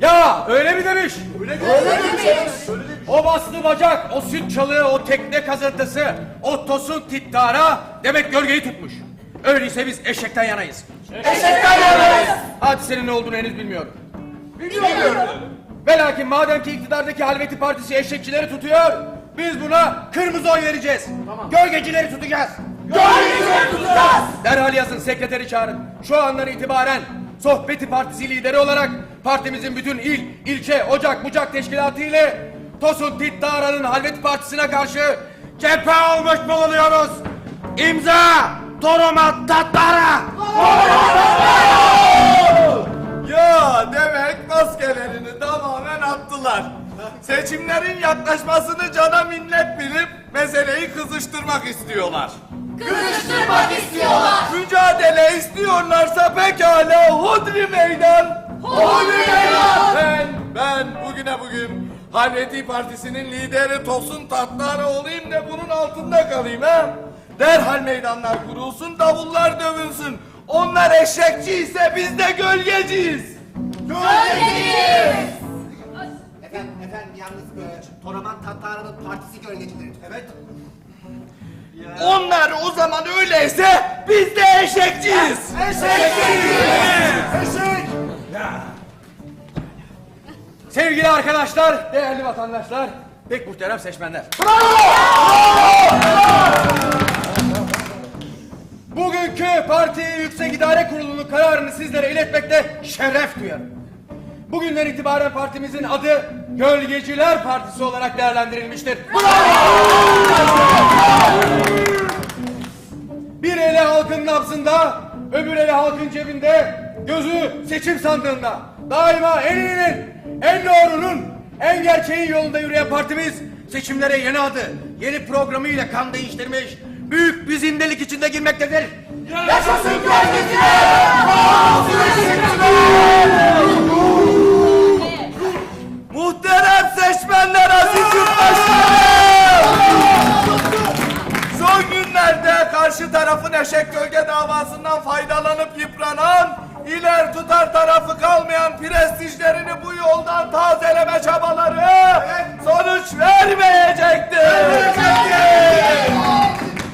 Ya öyle mi demiş? Öyle demiş. O baslı bacak, o süt çalığı, o tekne kazıntısı, o tosun tittara demek gölgeyi tutmuş. Öyleyse biz eşekten yanayız. Eşekten yanayız. Hadisenin ne olduğunu henüz bilmiyorum. Bilmiyorum. Ve lakin madem ki iktidardaki Halveti Partisi eşekçileri tutuyor, biz buna kırmızı oy vereceğiz. Gölgecileri tutacağız. Gölgecileri tutacağız. Derhal yazın sekreteri çağırın. Şu andan itibaren Sohbeti Partisi lideri olarak partimizin bütün il, ilçe, ocak, bucak teşkilatı ile Tosun Tittara'nın Halveti Partisi'ne karşı cephe olmuş bulunuyoruz. İmza Toromat Tattara. Ya demek maskelerini tamamen attılar. Seçimlerin yaklaşmasını cana minnet bilip meseleyi kızıştırmak istiyorlar. Kızıştırmak istiyorlar. Mücadele istiyorlarsa pekala hodri meydan. Hodri meydan. Ben, ben bugüne bugün Halveti Partisi'nin lideri Tosun Tatlıara olayım da bunun altında kalayım ha. Derhal meydanlar kurulsun, davullar dövülsün. Onlar eşekçi ise biz de gölgeciyiz. Gölgeciyiz. Efendim, efendim yalnız e, Toraman Tatara'nın partisi gölgecileri. Evet. Onlar o zaman öyleyse biz de eşekçiyiz. Eşek! Sevgili arkadaşlar, değerli vatandaşlar, pek muhterem seçmenler. Bugünkü Parti Yüksek İdare Kurulu'nun kararını sizlere iletmekte şeref duyarım. Bugünden itibaren partimizin adı Gölgeciler Partisi olarak değerlendirilmiştir. Bir gözü seçim sandığında. Daima en iyinin, en doğrunun, en gerçeğin yolunda yürüyen partimiz seçimlere yeni adı, yeni programıyla kan değiştirmiş, büyük bir zindelik içinde girmektedir. Yaşasın gölgeciler. Muhterem seçmenler aziz yurttaşlarım! Son günlerde karşı tarafın eşek gölge davasından faydalanıp yıpranan, iler tutar tarafı kalmayan prestijlerini bu yoldan tazeleme çabaları sonuç vermeyecektir.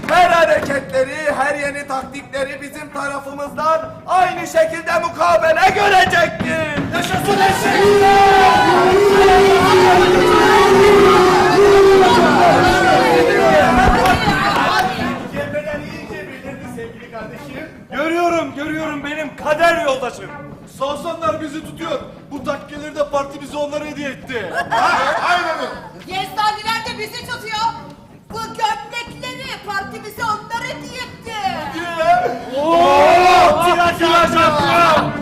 Her hareketleri, her yeni taktikleri bizim tarafımızdan aynı şekilde mukabele görecektir. Yaşasın Kelimeler Bu gömlekleri partimize onlar hediye etti. Tiraj tiraj yapıyor.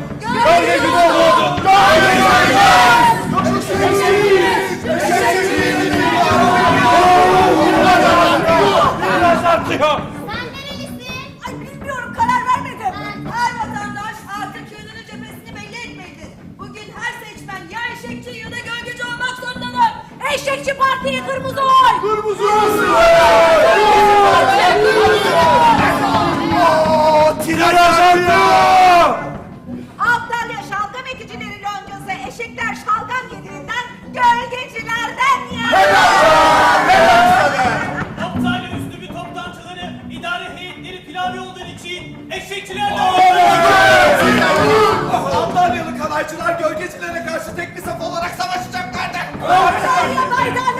Tiraj artıyor. Sen nerelisin? Ay bilmiyorum karar vermedim. Her vatandaş artık yönünü cephesini belli etmelidir. Bugün her seçmen ya eşekçi ya da gölgeci olmak zorundadır. Eşekçi partiye kırmızı oy. Kırmızı. Antalya şalgam ekicileri loncası eşekler şalgam yediğinden gölgecilerden yer. Antalya üstü bir toplantıları, idare heyetleri pilavi olduğu için eşekçilerden Antalyalı kalaycılar gölgecilere karşı tek bir saf olarak savaşacaklardı. Antalya Maydanları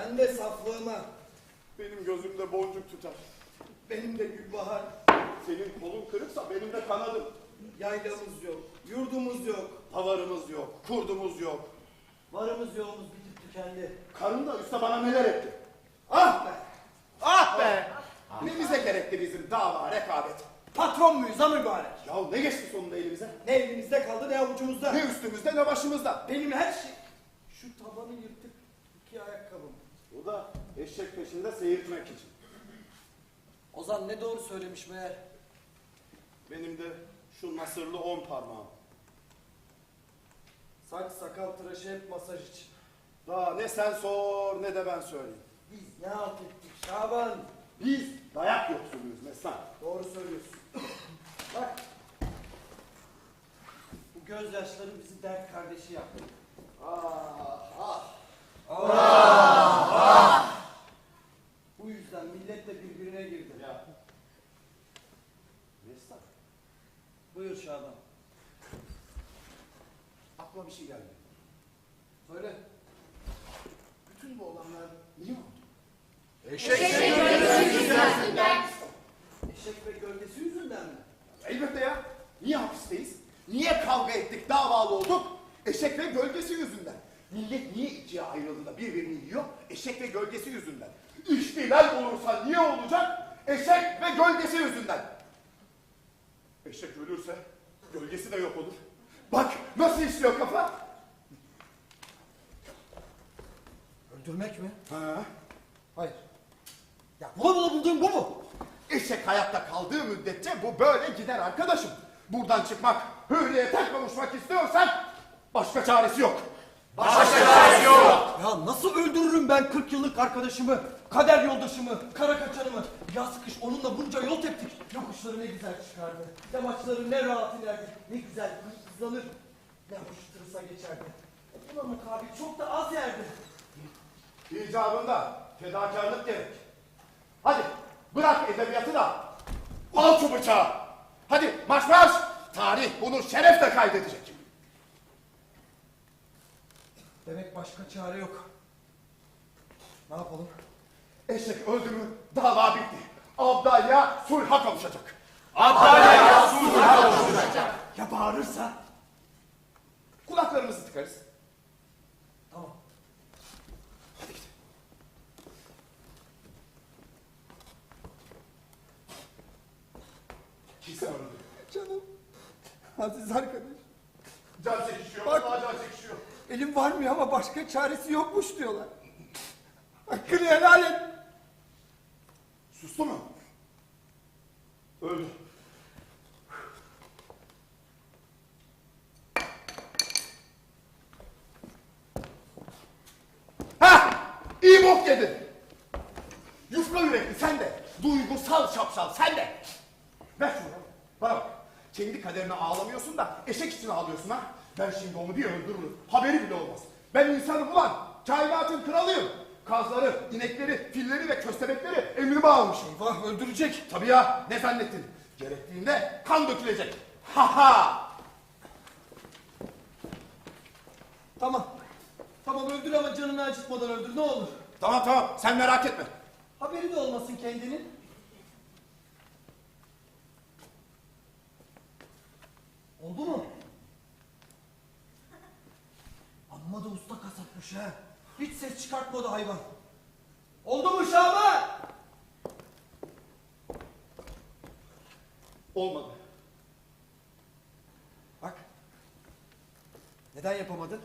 Ben de saflığıma. Benim gözümde boncuk tutar. Benim de Gülbahar. Senin kolun kırıksa benim de kanadım. Yaylamız yok, yurdumuz yok. Havarımız yok, kurdumuz yok. Varımız yoğumuz bitip tükendi. Karın da üstte bana neler etti. Ah be! Ah be! Nemize gerekti bizim dava, rekabet. Patron muyuz ha mübarek? Ya ne geçti sonunda elimize? Ne elimizde kaldı ne avucumuzda. Ne üstümüzde ne başımızda. Benim her şey... Şu tabanı. Bu da eşek peşinde seyirtmek için. Ozan ne doğru söylemiş meğer. Benim de şu nasırlı on parmağım. Saç sakal tıraşı hep masaj için. Daha ne sen sor ne de ben söyleyeyim. Biz ne halt ettik Şaban? Biz dayak yoksuluyuz Mesut. Doğru söylüyorsun. Bak. Bu gözyaşları bizi dert kardeşi yaptı. Ah ah. Bu yüzden millet de birbirine girdi. Ya. Mesut Buyur Şaban. aklıma bir şey geldi. Söyle. Bütün bu olanlar niye oldu? Eşek ve gölgesi yüzünden mi? Elbette ya. Niye hapisteyiz? Niye kavga ettik, davalı olduk? Eşek ve gölgesi yüzünden. Millet niye ikiye ayrıldı da birbirini yiyor? Eşek ve gölgesi yüzünden. İhtilal olursa niye olacak? Eşek ve gölgesi yüzünden. Eşek ölürse gölgesi de yok olur. Bak nasıl işliyor kafa? Öldürmek mi? Ha? Hayır. Ya bula bula bulduğun bu mu? Eşek hayatta kaldığı müddetçe bu böyle gider arkadaşım. Buradan çıkmak, hürriyete kavuşmak istiyorsan başka çaresi yok. Ya nasıl öldürürüm ben 40 yıllık arkadaşımı, kader yoldaşımı, kara kaçanımı? Yaz kış onunla bunca yol. Yokuşları ne güzel çıkardı. Yamaçları ne rahat inerdi. Ne güzel hızlanır. Ne hoş tırısa geçerdi. Buna mukabil çok da az yerdi. İcabında fedakarlık gerek. Hadi bırak edebiyatı da al şu bıçağı. Hadi marş marş. Tarih bunu şerefle kaydedecek. Demek başka çare yok. Ne yapalım? Eşek öldü mü dava bitti. Abdalya sulha kavuşacak. Ya bağırırsa? Kulaklarımızı tıkarız. Tamam. Öldü. Canım. Aziz arkadaş. Can çekişiyor. Bak. Vallahi can çekişiyor. Elim varmıyor ama başka çaresi yokmuş diyorlar. Hakkını helal et. Sustu mu? Öldü. Ha! İyi bok yedin. Yufka yürekli sen de. Duygusal şapşal sen de. Ver şunu. Bana bak. Kendi kaderine ağlamıyorsun da eşek için ağlıyorsun ha. Ben şimdi onu bir öldürürüm. Haberi bile olmaz. Ben insanım ulan. Kainatın kralıyım. Kazları, inekleri, filleri ve köstebekleri emrime almışım. Eyvah öldürecek. Tabii ya ne zannettin? Gerektiğinde kan dökülecek. Ha ha! Tamam. Tamam öldür ama canını acıtmadan öldür ne olur. Tamam tamam sen merak etme. Haberi de olmasın kendinin. Oldu mu? Amma da usta kasapmış ha. Hiç ses çıkartmadı hayvan. Oldu mu Şaban? Olmadı. Bak. Neden yapamadın?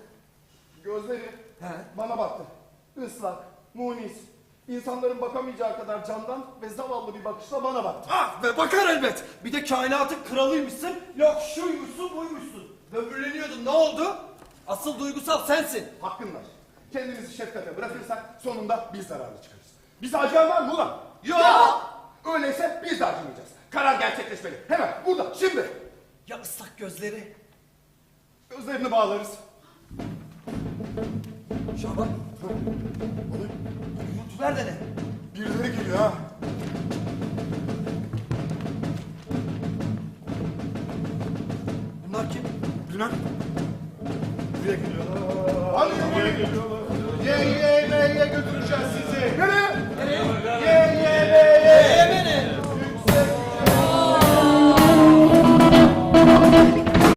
Gözleri He. bana baktı. Islak, munis. İnsanların bakamayacağı kadar candan ve zavallı bir bakışla bana baktı. Ah ve bakar elbet. Bir de kainatın kralıymışsın. Yok şuymuşsun buymuşsun. Böbürleniyordun ne oldu? Asıl duygusal sensin. Hakkın var. Kendimizi şefkate bırakırsak sonunda biz zararlı çıkarız. Bize acıyan var mı ulan? Yok. Öyleyse biz de acımayacağız. Karar gerçekleşmeli. Hemen burada şimdi. Ya ıslak gözleri? Gözlerini bağlarız. Şaban. Görüntüler de ne? Birileri geliyor ha. Bunlar kim? Bilmem. Buraya geliyorlar. Hadi buraya geliyorlar. Ye ye ye götüreceğiz sizi. Nereye? Nereye? Ye